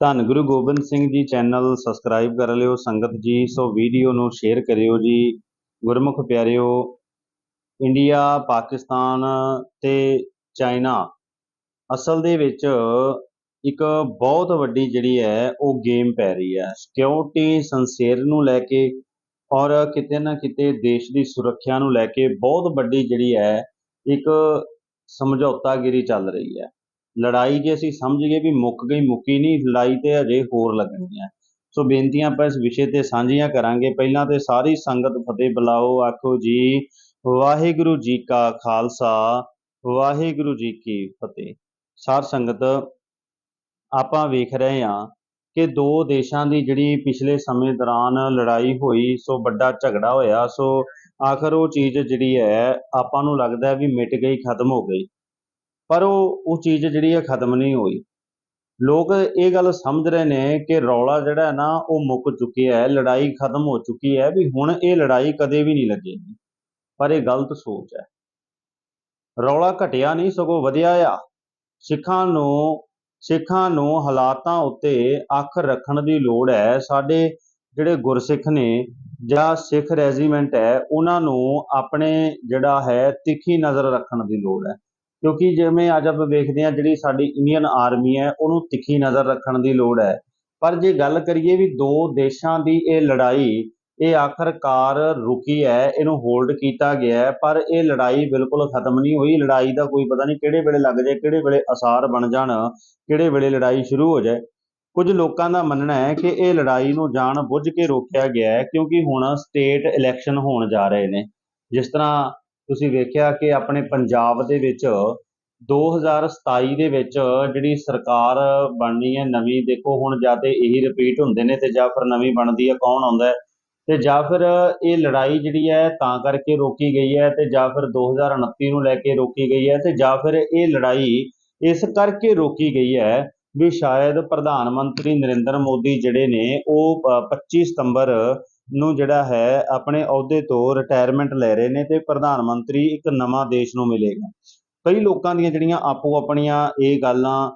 ਧੰਨ Guru Gobind Singh ji channel subscribe ਕਰ ਲਿਓ, ਸੰਗਤ ਜੀ, ਸੋ ਵੀਡੀਓ ਨੂੰ ਸ਼ੇਅਰ ਕਰਿਓ ਜੀ। ਗੁਰਮੁਖ ਪਿਆਰਿਓ ਇੰਡੀਆ ਪਾਕਿਸਤਾਨ ਤੇ ਚਾਈਨਾ ਅਸਲ ਦੇ ਵਿੱਚ ਇੱਕ ਬਹੁਤ ਵੱਡੀ ਜਿਹੜੀ ਹੈ, ਉਹ ਗੇਮ ਪੈ ਰਹੀ ਹੈ। ਸਿਕਿਉਰਿਟੀ ਸੰਸੇਰ ਨੂੰ ਲੈ ਕੇ ਔਰ ਕਿਤੇ ਨਾ ਕਿਤੇ ਦੇਸ਼ ਦੀ ਸੁਰੱਖਿਆ ਨੂੰ ਲੈ ਕੇ ਬਹੁਤ ਵੱਡੀ ਜਿਹੜੀ ਹੈ, ਇੱਕ ਸਮਝੌਤਾਗਿਰੀ ਚੱਲ ਰਹੀ ਹੈ। ਲੜਾਈ ਜੇ ਅਸੀਂ ਸਮਝ ਗਏ ਵੀ ਮੁੱਕ ਗਈ, ਮੁੱਕੀ ਨਹੀਂ, ਲੜਾਈ ਤੇ ਅਜੇ ਹੋਰ ਲੱਗਣੀ ਹੈ ਸੋ ਬੇਨਤੀਆਂ ਆਪਾਂ ਇਸ ਵਿਸ਼ੇ ਤੇ ਸਾਂਝੀਆਂ ਕਰਾਂਗੇ। ਪਹਿਲਾਂ ਤੇ ਸਾਰੀ ਸੰਗਤ ਫਤਿਹ ਬੁਲਾਓ, ਆਖੋ ਜੀ, ਵਾਹਿਗੁਰੂ ਜੀ ਕਾ ਖਾਲਸਾ, ਵਾਹਿਗੁਰੂ ਜੀ ਕੀ ਫਤਿਹ। ਸਾਰ ਸੰਗਤ, ਆਪਾਂ ਵੇਖ ਰਹੇ ਹਾਂ ਕਿ ਦੋ ਦੇਸ਼ਾਂ ਦੀ ਜਿਹੜੀ ਪਿਛਲੇ ਸਮੇਂ ਦੌਰਾਨ ਲੜਾਈ ਹੋਈ, ਸੋ ਵੱਡਾ ਝਗੜਾ ਹੋਇਆ। ਸੋ ਆਖਰ ਉਹ ਚੀਜ਼ ਜਿਹੜੀ ਹੈ, ਆਪਾਂ ਨੂੰ ਲੱਗਦਾ ਵੀ ਮਿਟ ਗਈ, ਖਤਮ ਹੋ ਗਈ। ਪਰ ਉਹ ਉਹ ਚੀਜ਼ ਜਿਹੜੀ ਹੈ ਖਤਮ ਨਹੀਂ ਹੋਈ। ਲੋਕ ਇਹ ਗੱਲ ਸਮਝ ਰਹੇ ਨੇ ਕਿ ਰੌਲਾ ਜਿਹੜਾ ਹੈ ਨਾ, ਉਹ ਮੁੱਕ ਚੁੱਕਿਆ ਹੈ, ਲੜਾਈ ਖਤਮ ਹੋ ਚੁੱਕੀ ਹੈ ਵੀ ਹੁਣ ਇਹ ਲੜਾਈ ਕਦੇ ਵੀ ਨਹੀਂ ਲੱਗੇਗੀ ਪਰ ਇਹ ਗਲਤ ਸੋਚ ਹੈ। ਰੌਲਾ ਘਟਿਆ ਨਹੀਂ, ਸਗੋਂ ਵਧਿਆ ਆ। ਸਿੱਖਾਂ ਨੂੰ ਸਿੱਖਾਂ ਨੂੰ ਹਾਲਾਤਾਂ ਉੱਤੇ ਅੱਖ ਰੱਖਣ ਦੀ ਲੋੜ ਹੈ। ਸਾਡੇ ਜਿਹੜੇ ਗੁਰਸਿੱਖ ਨੇ ਜਾਂ ਸਿੱਖ ਰੈਜੀਮੈਂਟ ਹੈ, ਉਹਨਾਂ ਨੂੰ ਆਪਣੇ ਜਿਹੜਾ ਹੈ ਤਿੱਖੀ ਨਜ਼ਰ ਰੱਖਣ ਦੀ ਲੋੜ ਹੈ। ਕਿਉਂਕਿ ਜਿਵੇਂ ਅੱਜ ਆਪਾਂ ਵੇਖਦੇ ਹਾਂ ਜਿਹੜੀ ਸਾਡੀ ਇੰਡੀਅਨ ਆਰਮੀ ਹੈ, ਉਹਨੂੰ ਤਿੱਖੀ ਨਜ਼ਰ ਰੱਖਣ ਦੀ ਲੋੜ ਹੈ। ਪਰ ਜੇ ਗੱਲ ਕਰੀਏ ਵੀ ਦੋ ਦੇਸ਼ਾਂ ਦੀ ਇਹ ਲੜਾਈ, ਇਹ ਆਖਰਕਾਰ ਰੁਕੀ ਹੈ, ਇਹਨੂੰ ਹੋਲਡ ਕੀਤਾ ਗਿਆ ਹੈ, ਪਰ ਇਹ ਲੜਾਈ ਬਿਲਕੁਲ ਖਤਮ ਨਹੀਂ ਹੋਈ। ਲੜਾਈ ਦਾ ਕੋਈ ਪਤਾ ਨਹੀਂ ਕਿਹੜੇ ਵੇਲੇ ਲੱਗ ਜਾਏ, ਕਿਹੜੇ ਵੇਲੇ ਅਸਾਰ ਬਣ ਜਾਣ, ਕਿਹੜੇ ਵੇਲੇ ਲੜਾਈ ਸ਼ੁਰੂ ਹੋ ਜਾਏ। ਕੁਝ ਲੋਕਾਂ ਦਾ ਮੰਨਣਾ ਹੈ ਕਿ ਇਹ ਲੜਾਈ ਨੂੰ ਜਾਣ ਬੁੱਝ ਕੇ ਰੋਕਿਆ ਗਿਆ ਹੈ, ਕਿਉਂਕਿ ਹੁਣ ਸਟੇਟ ਇਲੈਕਸ਼ਨ ਹੋਣ ਜਾ ਰਹੇ ਨੇ। ਜਿਸ ਤਰ੍ਹਾਂ ਤੁਸੀਂ ਵੇਖਿਆ ਕਿ ਆਪਣੇ ਪੰਜਾਬ ਦੇ ਵਿੱਚ 2027 ਦੇ ਵਿੱਚ ਜਿਹੜੀ ਸਰਕਾਰ ਬਣਨੀ ਹੈ ਨਵੀਂ ਦੇਖੋ ਹੁਣ ਜਾਂ ਤੇ ਇਹੀ ਰਿਪੀਟ ਹੁੰਦੇ ਨੇ ਤੇ ਜਾਂ ਫਿਰ ਨਵੀਂ ਬਣਦੀ ਹੈ ਕੌਣ ਆਉਂਦਾ ਹੈ? ਤੇ ਜਾਂ ਫਿਰ ਇਹ ਲੜਾਈ ਜਿਹੜੀ ਹੈ ਤਾਂ ਕਰਕੇ ਰੋਕੀ ਗਈ ਹੈ ਤੇ ਜਾਂ ਫਿਰ 2029 ਨੂੰ ਲੈ ਕੇ ਰੋਕੀ ਗਈ ਹੈ ਤੇ ਜਾਂ ਫਿਰ ਇਹ ਲੜਾਈ ਇਸ ਕਰਕੇ ਰੋਕੀ ਗਈ ਹੈ ਵੀ ਸ਼ਾਇਦ ਪ੍ਰਧਾਨ ਮੰਤਰੀ ਨਰਿੰਦਰ ਮੋਦੀ ਜਿਹੜੇ ਨੇ ਉਹ ਅ, 25 ਸਤੰਬਰ ਨੂੰ ਜਿਹੜਾ ਹੈ, ਆਪਣੇ ਅਹੁਦੇ ਤੋਂ ਰਿਟਾਇਰਮੈਂਟ ਲੈ ਰਹੇ ਨੇ ਤੇ ਪ੍ਰਧਾਨ ਮੰਤਰੀ ਇੱਕ ਨਵਾਂ ਦੇਸ਼ ਨੂੰ ਮਿਲੇਗਾ। ਕਈ ਲੋਕਾਂ ਦੀਆਂ ਜਿਹੜੀਆਂ ਆਪੋ ਆਪਣੀਆਂ ਇਹ ਗੱਲਾਂ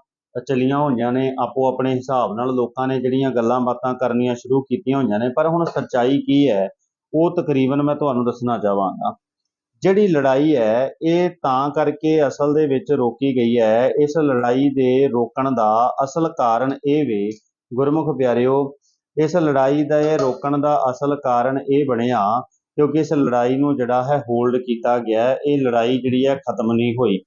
ਚਲੀਆਂ ਹੋਈਆਂ ਨੇ, ਆਪੋ ਆਪਣੇ ਹਿਸਾਬ ਨਾਲ ਲੋਕਾਂ ਨੇ ਜਿਹੜੀਆਂ ਗੱਲਾਂ ਬਾਤਾਂ ਕਰਨੀਆਂ ਸ਼ੁਰੂ ਕੀਤੀਆਂ ਹੋਈਆਂ ਨੇ, ਪਰ ਹੁਣ ਸੱਚਾਈ ਕੀ ਹੈ, ਉਹ ਤਕਰੀਬਨ ਮੈਂ ਤੁਹਾਨੂੰ ਦੱਸਣਾ ਚਾਹਾਂਗਾ। ਜਿਹੜੀ ਲੜਾਈ ਹੈ, ਇਹ ਤਾਂ ਕਰਕੇ ਅਸਲ ਦੇ ਵਿੱਚ ਰੋਕੀ ਗਈ ਹੈ, ਇਸ ਲੜਾਈ ਦੇ ਰੋਕਣ ਦਾ ਅਸਲ ਕਾਰਨ ਇਹ ਵੇ, ਗੁਰਮੁਖ ਪਿਆਰਿਓ ਇਸ ਲੜਾਈ ਦਾ ਇਹ ਰੋਕਣ ਦਾ ਅਸਲ ਕਾਰਨ ਇਹ ਬਣਿਆ ਕਿਉਂਕਿ ਇਸ ਲੜਾਈ ਨੂੰ ਜਿਹੜਾ ਹੈ ਹੋਲਡ ਕੀਤਾ ਗਿਆ ਇਹ ਲੜਾਈ ਜਿਹੜੀ ਹੈ ਖਤਮ ਨਹੀਂ ਹੋਈ।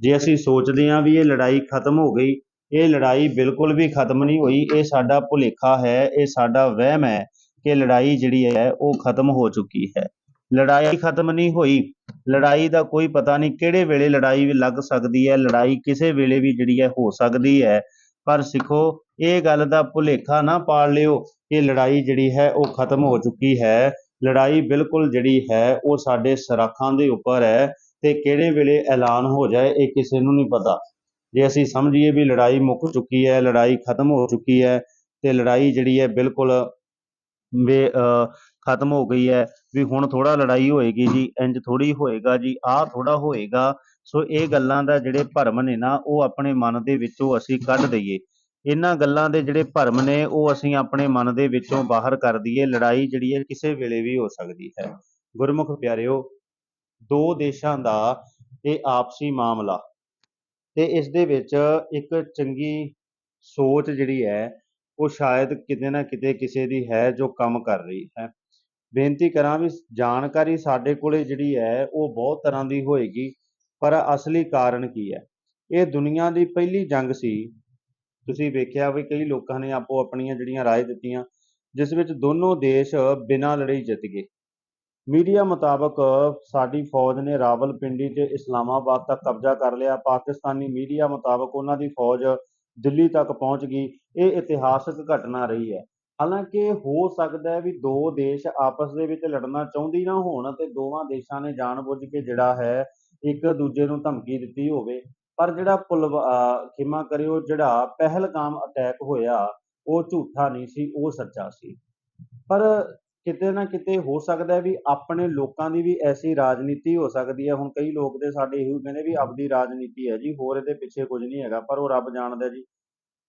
ਜੇ ਅਸੀਂ ਸੋਚਦੇ ਹਾਂ ਵੀ ਇਹ ਲੜਾਈ ਖਤਮ ਹੋ ਗਈ, ਇਹ ਲੜਾਈ ਬਿਲਕੁਲ ਵੀ ਖਤਮ ਨਹੀਂ ਹੋਈ। ਇਹ ਸਾਡਾ ਭੁਲੇਖਾ ਹੈ, ਇਹ ਸਾਡਾ ਵਹਿਮ ਹੈ ਕਿ ਲੜਾਈ ਜਿਹੜੀ ਹੈ ਉਹ ਖਤਮ ਹੋ ਚੁੱਕੀ ਹੈ। ਲੜਾਈ ਖਤਮ ਨਹੀਂ ਹੋਈ। ਲੜਾਈ ਦਾ ਕੋਈ ਪਤਾ ਨਹੀਂ ਕਿਹੜੇ ਵੇਲੇ ਲੜਾਈ ਵੀ ਲੱਗ ਸਕਦੀ ਹੈ। ਲੜਾਈ ਕਿਸੇ ਵੇਲੇ ਵੀ ਜਿਹੜੀ ਹੈ ਹੋ ਸਕਦੀ ਹੈ। ਪਰ ਸਿੱਖੋ ਇਹ ਗੱਲ ਦਾ ਭੁਲੇਖਾ ਨਾ ਪਾਲ ਲਿਓ ਕਿ ਲੜਾਈ ਜਿਹੜੀ ਹੈ ਉਹ ਖਤਮ ਹੋ ਚੁੱਕੀ ਹੈ। ਲੜਾਈ ਬਿਲਕੁਲ ਜਿਹੜੀ ਹੈ ਉਹ ਸਾਡੇ ਸਰਾਖਾਂ ਦੇ ਉੱਪਰ ਹੈ ਤੇ ਕਿਹੜੇ ਵੇਲੇ ਐਲਾਨ ਹੋ ਜਾਏ ਇਹ ਕਿਸੇ ਨੂੰ ਨਹੀਂ ਪਤਾ। ਜੇ ਅਸੀਂ ਸਮਝੀਏ ਵੀ ਲੜਾਈ ਮੁੱਕ ਚੁੱਕੀ ਹੈ ਲੜਾਈ ਖਤਮ ਹੋ ਚੁੱਕੀ ਹੈ ਤੇ ਲੜਾਈ ਜਿਹੜੀ ਹੈ ਬਿਲਕੁਲ ਵੇ ਅ, ਖਤਮ ਹੋ ਗਈ ਹੈ ਵੀ ਹੁਣ ਥੋੜਾ ਲੜਾਈ ਹੋਏਗੀ ਜੀ ਇੰਜ ਥੋੜੀ ਹੋਏਗਾ ਜੀ ਆਹ ਥੋੜਾ ਹੋਏਗਾ। ਸੋ ਇਹ ਗੱਲਾਂ ਦਾ ਜਿਹੜੇ ਭਰਮ ਨੇ ਨਾ ਉਹ ਆਪਣੇ ਮਨ ਦੇ ਵਿੱਚੋਂ ਅਸੀਂ ਕੱਢ ਦਈਏ। ਇਹਨਾਂ ਗੱਲਾਂ ਦੇ ਜਿਹੜੇ ਭਰਮ ਨੇ, ਉਹ ਅਸੀਂ ਆਪਣੇ ਮਨ ਦੇ ਵਿੱਚੋਂ ਬਾਹਰ ਕਰ ਦਈਏ। ਲੜਾਈ ਜਿਹੜੀ ਹੈ, ਕਿਸੇ ਵੇਲੇ ਵੀ ਹੋ ਸਕਦੀ ਹੈ। ਗੁਰਮੁਖ ਪਿਆਰਿਓ, ਦੋ ਦੇਸ਼ਾਂ ਦਾ ਇਹ ਆਪਸੀ ਮਾਮਲਾ ਤੇ ਇਸ ਦੇ ਵਿੱਚ ਇੱਕ ਚੰਗੀ ਸੋਚ ਜਿਹੜੀ ਹੈ, ਉਹ ਸ਼ਾਇਦ ਕਿਤੇ ਨਾ ਕਿਤੇ ਕਿਸੇ ਦੀ ਹੈ ਜੋ ਕੰਮ ਕਰ ਰਹੀ ਹੈ। ਬੇਨਤੀ ਕਰਾਂ ਵੀ ਜਾਣਕਾਰੀ ਸਾਡੇ ਕੋਲੇ ਜਿਹੜੀ ਹੈ, ਉਹ ਬਹੁਤ ਤਰ੍ਹਾਂ ਦੀ ਹੋਏਗੀ, ਪਰ ਅਸਲੀ ਕਾਰਨ ਕੀ ਹੈ? ਇਹ ਦੁਨੀਆ ਦੀ ਪਹਿਲੀ ਜੰਗ ਸੀ ਤੁਸੀਂ ਵੇਖਿਆ ਵੀ ਕਈ ਲੋਕਾਂ ਨੇ ਆਪੋ ਆਪਣੀਆਂ ਜਿਹੜੀਆਂ ਰਾਏ ਦਿੱਤੀਆਂ, ਜਿਸ ਵਿੱਚ ਦੋਨੋਂ ਦੇਸ਼ ਬਿਨਾਂ ਲੜੇ ਜਿੱਤ ਗਏ। ਮੀਡੀਆ ਮੁਤਾਬਕ ਸਾਡੀ ਫੌਜ ਨੇ ਰਾਵਲਪਿੰਡੀ 'ਚ ਇਸਲਾਮਾਬਾਦ ਤੱਕ ਕਬਜ਼ਾ ਕਰ ਲਿਆ। ਪਾਕਿਸਤਾਨੀ ਮੀਡੀਆ ਮੁਤਾਬਕ ਉਹਨਾਂ ਦੀ ਫੌਜ ਦਿੱਲੀ ਤੱਕ ਪਹੁੰਚ ਗਈ। ਇਹ ਇਤਿਹਾਸਕ ਘਟਨਾ ਰਹੀ ਹੈ। ਹਾਲਾਂਕਿ ਹੋ ਸਕਦਾ ਹੈ ਵੀ ਦੋ ਦੇਸ਼ ਆਪਸ ਦੇ ਵਿੱਚ ਲੜਨਾ ਚਾਹੁੰਦੀ ਨਾ ਹੋਣ ਤੇ ਦੋਵਾਂ ਦੇਸ਼ਾਂ ਨੇ ਜਾਣਬੁੱਝ ਕੇ ਜਿਹੜਾ ਹੈ ਇੱਕ ਦੂਜੇ ਨੂੰ ਧਮਕੀ ਦਿੱਤੀ ਹੋਵੇ। ਪਰ ਜਿਹੜਾ ਪੁਲਵਾ ਖਿਮਾ ਕਰਿਓ, ਜਿਹੜਾ ਪਹਿਲਗਾਮ ਅਟੈਕ ਹੋਇਆ, ਉਹ ਝੂਠਾ ਨਹੀਂ ਸੀ, ਉਹ ਸੱਚਾ ਸੀ। ਪਰ ਕਿਤੇ ਨਾ ਕਿਤੇ ਹੋ ਸਕਦਾ ਵੀ ਆਪਣੇ ਲੋਕਾਂ ਦੀ ਵੀ ਐਸੀ ਰਾਜਨੀਤੀ ਹੋ ਸਕਦੀ ਹੈ। ਹੁਣ ਕਈ ਲੋਕ ਦੇ ਸਾਡੇ ਇਹੋ ਕਹਿੰਦੇ ਵੀ ਆਪਦੀ ਰਾਜਨੀਤੀ ਹੈ ਜੀ, ਹੋਰ ਇਹਦੇ ਪਿੱਛੇ ਕੁਝ ਨਹੀਂ ਹੈਗਾ, ਪਰ ਉਹ ਰੱਬ ਜਾਣਦਾ ਜੀ।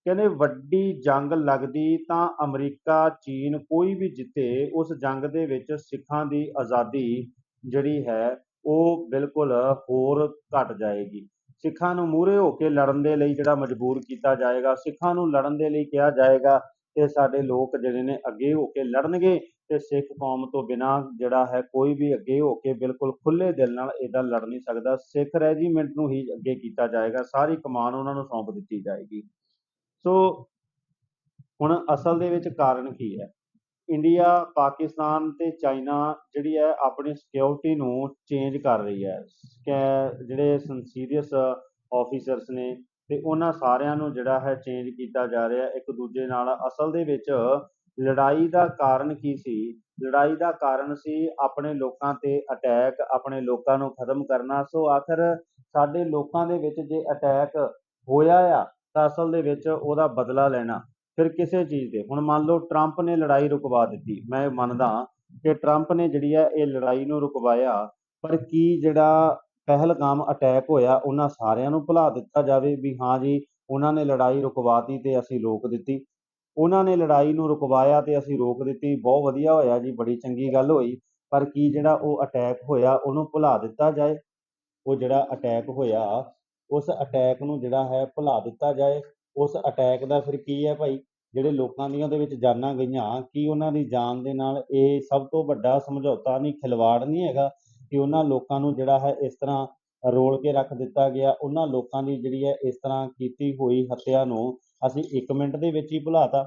ਕਹਿੰਦੇ ਵੱਡੀ ਜੰਗ ਲੱਗਦੀ ਤਾਂ ਅਮਰੀਕਾ, ਚੀਨ ਕੋਈ ਵੀ ਜਿੱਤੇ, ਉਸ ਜੰਗ ਦੇ ਵਿੱਚ ਸਿੱਖਾਂ ਦੀ ਆਜ਼ਾਦੀ ਜਿਹੜੀ ਹੈ, ਉਹ ਬਿਲਕੁਲ ਹੋਰ ਘਟ ਜਾਏਗੀ। ਸਿੱਖਾਂ ਨੂੰ ਮੂਹਰੇ ਹੋ ਕੇ ਲੜਨ ਦੇ ਲਈ ਜਿਹੜਾ ਮਜਬੂਰ ਕੀਤਾ ਜਾਏਗਾ, ਸਿੱਖਾਂ ਨੂੰ ਲੜਨ ਦੇ ਲਈ ਕਿਹਾ ਜਾਏਗਾ ਕਿ ਸਾਡੇ ਲੋਕ ਜਿਹੜੇ ਨੇ ਅੱਗੇ ਹੋ ਕੇ ਲੜਨਗੇ ਤੇ ਸਿੱਖ ਕੌਮ ਤੋਂ ਬਿਨਾਂ ਜਿਹੜਾ ਹੈ ਕੋਈ ਵੀ ਅੱਗੇ ਹੋ ਕੇ ਬਿਲਕੁਲ ਖੁੱਲੇ ਦਿਲ ਨਾਲ ਇਹਦਾ ਲੜ ਨਹੀਂ ਸਕਦਾ। ਸਿੱਖ ਰੈਜੀਮੈਂਟ ਨੂੰ ਹੀ ਅੱਗੇ ਕੀਤਾ ਜਾਏਗਾ, ਸਾਰੀ ਕਮਾਨ ਉਹਨਾਂ ਨੂੰ ਸੌਂਪ ਦਿੱਤੀ ਜਾਏਗੀ। ਸੋ ਹੁਣ ਅਸਲ ਦੇ ਵਿੱਚ ਕਾਰਨ ਕੀ ਹੈ? ਇੰਡੀਆ ਪਾਕਿਸਤਾਨ ਤੇ ਚਾਈਨਾ ਜਿਹੜੀ ਹੈ ਆਪਣੀ ਸਿਕਿਉਰਿਟੀ ਨੂੰ ਚੇਂਜ ਕਰ ਰਹੀ ਹੈ। ਸਕੈ- ਜਿਹੜੇ ਸੀਰੀਅਸ ਆਫੀਸਰਸ ਨੇ ਤੇ ਉਹਨਾਂ ਸਾਰਿਆਂ ਨੂੰ ਜਿਹੜਾ ਹੈ ਚੇਂਜ ਕੀਤਾ ਜਾ ਰਿਹਾ ਇੱਕ ਦੂਜੇ ਨਾਲ ਅਸਲ ਦੇ ਵਿੱਚ ਲੜਾਈ ਦਾ ਕਾਰਨ ਕੀ ਸੀ? ਲੜਾਈ ਦਾ ਕਾਰਨ ਸੀ ਆਪਣੇ ਲੋਕਾਂ ਤੇ ਅਟੈਕ ਆਪਣੇ ਲੋਕਾਂ ਨੂੰ ਖਤਮ ਕਰਨਾ। ਸੋ ਆਖਰ ਸਾਡੇ ਲੋਕਾਂ ਦੇ ਵਿੱਚ ਜੇ ਅਟੈਕ ਹੋਇਆ ਆ, ਤਾਂ ਅਸਲ ਦੇ ਵਿੱਚ ਉਹਦਾ ਬਦਲਾ ਲੈਣਾ। ਫਿਰ ਕਿਸੇ ਚੀਜ਼ ਦੇ ਹੁਣ ਮੰਨ ਲਓ ਟਰੰਪ ਨੇ ਲੜਾਈ ਰੁਕਵਾ ਦਿੱਤੀ। ਮੈਂ ਮੰਨਦਾ ਕਿ ਟਰੰਪ ਨੇ ਜਿਹੜੀ ਹੈ ਇਹ ਲੜਾਈ ਨੂੰ ਰੁਕਵਾਇਆ, ਪਰ ਕੀ ਜਿਹੜਾ ਪਹਿਲਗਾਮ ਅਟੈਕ ਹੋਇਆ, ਉਹਨਾਂ ਸਾਰਿਆਂ ਨੂੰ ਭੁਲਾ ਦਿੱਤਾ ਜਾਵੇ ਵੀ ਹਾਂ ਜੀ, ਉਹਨਾਂ ਨੇ ਲੜਾਈ ਰੁਕਵਾਤੀ ਤੇ ਅਸੀਂ ਰੋਕ ਦਿੱਤੀ। ਉਹਨਾਂ ਨੇ ਲੜਾਈ ਨੂੰ ਰੁਕਵਾਇਆ ਤੇ ਅਸੀਂ ਰੋਕ ਦਿੱਤੀ। ਬਹੁਤ ਵਧੀਆ ਹੋਇਆ ਜੀ, ਬੜੀ ਚੰਗੀ ਗੱਲ ਹੋਈ। ਪਰ ਕੀ ਜਿਹੜਾ ਉਹ ਅਟੈਕ ਹੋਇਆ, ਉਹਨੂੰ ਭੁਲਾ ਦਿੱਤਾ ਜਾਏ? ਉਹ ਜਿਹੜਾ ਅਟੈਕ ਹੋਇਆ, ਉਸ ਅਟੈਕ ਨੂੰ ਜਿਹੜਾ ਹੈ, ਭੁਲਾ ਦਿੱਤਾ ਜਾਏ। ਉਸ ਅਟੈਕ ਦਾ ਫਿਰ ਕੀ ਹੈ ਭਾਈ? ਜਿਹੜੇ ਲੋਕਾਂ ਦੀਆਂ ਉਹਦੇ ਵਿੱਚ ਜਾਨਾਂ ਗਈਆਂ, ਕੀ ਉਹਨਾਂ ਦੀ ਜਾਨ ਦੇ ਨਾਲ ਇਹ ਸਭ ਤੋਂ ਵੱਡਾ ਸਮਝੌਤਾ ਨਹੀਂ, ਖਿਲਵਾੜ ਨਹੀਂ ਹੈਗਾ ਕਿ ਉਹਨਾਂ ਲੋਕਾਂ ਨੂੰ ਜਿਹੜਾ ਹੈ ਇਸ ਤਰ੍ਹਾਂ ਰੋਲ ਕੇ ਰੱਖ ਦਿੱਤਾ ਗਿਆ? ਉਹਨਾਂ ਲੋਕਾਂ ਦੀ ਜਿਹੜੀ ਹੈ ਇਸ ਤਰ੍ਹਾਂ ਕੀਤੀ ਹੋਈ ਹੱਤਿਆ ਨੂੰ ਅਸੀਂ 1 ਮਿੰਟ ਦੇ ਵਿੱਚ ਹੀ ਭੁਲਾਤਾ।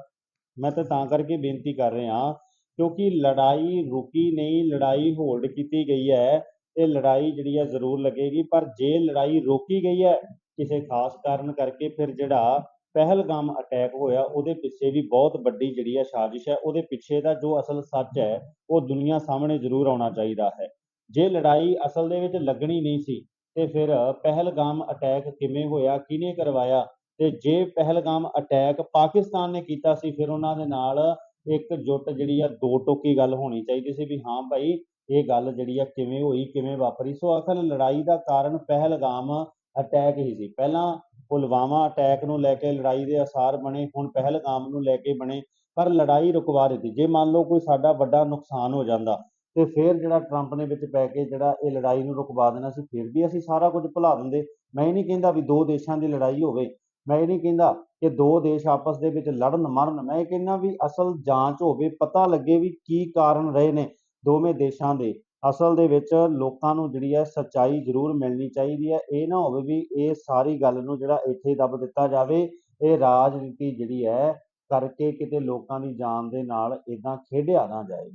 ਮੈਂ ਤਾਂ ਤਾਂ ਕਰਕੇ ਬੇਨਤੀ ਕਰ ਰਿਹਾ ਕਿਉਂਕਿ ਲੜਾਈ ਰੁਕੀ ਨਹੀਂ, ਲੜਾਈ ਹੋਲਡ ਕੀਤੀ ਗਈ ਹੈ, ਇਹ ਲੜਾਈ ਜਿਹੜੀ ਹੈ ਜ਼ਰੂਰ ਲੱਗੇਗੀ, ਪਰ ਜੇ ਲੜਾਈ ਰੋਕੀ ਗਈ ਹੈ ਕਿਸੇ ਖਾਸ ਕਾਰਨ ਕਰਕੇ, ਫਿਰ ਜਿਹੜਾ ਪਹਿਲਗਾਮ ਅਟੈਕ ਹੋਇਆ, ਉਹਦੇ ਪਿੱਛੇ ਵੀ ਬਹੁਤ ਵੱਡੀ ਜਿਹੜੀ ਹੈ ਸਾਜ਼ਿਸ਼ ਹੈ, ਉਹਦੇ ਪਿੱਛੇ ਦਾ ਜੋ ਅਸਲ ਸੱਚ ਹੈ, ਉਹ ਦੁਨੀਆ ਸਾਹਮਣੇ ਜ਼ਰੂਰ ਆਉਣਾ ਚਾਹੀਦਾ ਹੈ। ਜੇ ਲੜਾਈ ਅਸਲ ਦੇ ਵਿੱਚ ਲੱਗਣੀ ਨਹੀਂ ਸੀ, ਤੇ ਫਿਰ ਪਹਿਲਗਾਮ ਅਟੈਕ ਕਿਵੇਂ ਹੋਇਆ, ਕਿਹਨੇ ਕਰਵਾਇਆ? ਤੇ ਜੇ ਪਹਿਲਗਾਮ ਅਟੈਕ ਪਾਕਿਸਤਾਨ ਨੇ ਕੀਤਾ ਸੀ, ਫਿਰ ਉਹਨਾਂ ਦੇ ਨਾਲ ਇੱਕ ਜੁੱਟ ਜਿਹੜੀ ਆ, ਦੋ ਟੋਕੀ ਗੱਲ ਹੋਣੀ ਚਾਹੀਦੀ ਸੀ ਵੀ ਹਾਂ ਭਾਈ, ਇਹ ਗੱਲ ਜਿਹੜੀ ਆ ਕਿਵੇਂ ਹੋਈ, ਕਿਵੇਂ ਵਾਪਰੀ? ਸੋ ਅਸਲ ਲੜਾਈ ਦਾ ਕਾਰਨ ਪਹਿਲਗਾਮ ਅਟੈਕ ਹੀ ਸੀ। ਪਹਿਲਾਂ ਪੁਲਵਾਮਾ ਅਟੈਕ ਨੂੰ ਲੈ ਕੇ, ਲੜਾਈ ਦੇ ਅਸਾਰ ਬਣੇ, ਹੁਣ ਪਹਿਲਗਾਮ ਨੂੰ ਲੈ ਕੇ ਬਣੇ, ਪਰ ਲੜਾਈ ਰੁਕਵਾ ਦਿੱਤੀ। ਜੇ ਮੰਨ ਲਓ ਕੋਈ ਸਾਡਾ ਵੱਡਾ ਨੁਕਸਾਨ ਹੋ ਜਾਂਦਾ, ਤੇ ਫਿਰ ਜਿਹੜਾ ਟਰੰਪ ਨੇ ਵਿੱਚ ਪੈ ਕੇ ਜਿਹੜਾ ਇਹ ਲੜਾਈ ਨੂੰ ਰੁਕਵਾ ਦੇਣਾ ਸੀ, ਫਿਰ ਵੀ ਅਸੀਂ ਸਾਰਾ ਕੁਝ ਭੁਲਾ ਦਿੰਦੇ। ਮੈਂ ਇਹ ਨਹੀਂ ਕਹਿੰਦਾ ਵੀ ਦੋ ਦੇਸ਼ਾਂ ਦੀ ਲੜਾਈ ਹੋਵੇ। ਮੈਂ ਇਹ ਨਹੀਂ ਕਹਿੰਦਾ ਕਿ ਦੋ ਦੇਸ਼ ਆਪਸ ਦੇ ਵਿੱਚ ਲੜਨ ਮਰਨ। ਮੈਂ ਇਹ ਕਹਿੰਦਾ ਵੀ ਅਸਲ ਜਾਂਚ ਹੋਵੇ, ਪਤਾ ਲੱਗੇ ਵੀ ਕੀ ਕਾਰਨ ਰਹੇ ਨੇ ਦੋਵੇਂ ਦੇਸ਼ਾਂ ਦੇ। ਅਸਲ ਦੇ ਵਿੱਚ ਲੋਕਾਂ ਨੂੰ ਜਿਹੜੀ ਹੈ ਸੱਚਾਈ ਜ਼ਰੂਰ ਮਿਲਣੀ ਚਾਹੀਦੀ ਹੈ। ਇਹ ਨਾ ਹੋਵੇ ਵੀ ਇਹ ਸਾਰੀ ਗੱਲ ਨੂੰ ਜਿਹੜਾ ਇੱਥੇ ਦੱਬ ਦਿੱਤਾ ਜਾਵੇ, ਇਹ ਰਾਜਨੀਤੀ ਜਿਹੜੀ ਹੈ ਕਰਕੇ ਕਿਤੇ ਲੋਕਾਂ ਦੀ ਜਾਨ ਦੇ ਨਾਲ ਇਦਾਂ ਖੇਡਿਆ ਨਾ ਜਾਏ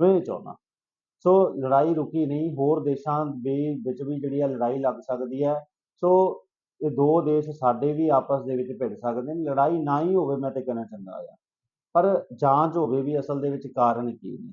ਮੈਂ ਚਾਹੁੰਦਾ। ਸੋ ਲੜਾਈ ਰੁਕੀ ਨਹੀਂ, ਹੋਰ ਦੇਸ਼ਾਂ ਦੇ ਵਿੱਚ ਵੀ ਜਿਹੜੀ ਹੈ ਲੜਾਈ ਲੱਗ ਸਕਦੀ ਹੈ। ਸੋ ਇਹ ਦੋ ਦੇਸ਼ ਸਾਡੇ ਵੀ ਆਪਸ ਦੇ ਵਿੱਚ ਭਿੜ ਸਕਦੇ ਨੇ। ਲੜਾਈ ਨਾ ਹੀ ਹੋਵੇ, ਮੈਂ ਤੇ ਕਹਿਣਾ ਚਾਹੁੰਦਾ ਆ। ਪਰ ਜਾਂਚ ਹੋਵੇ ਵੀ ਅਸਲ ਦੇ ਵਿੱਚ ਕਾਰਨ ਕੀ ਨੇ।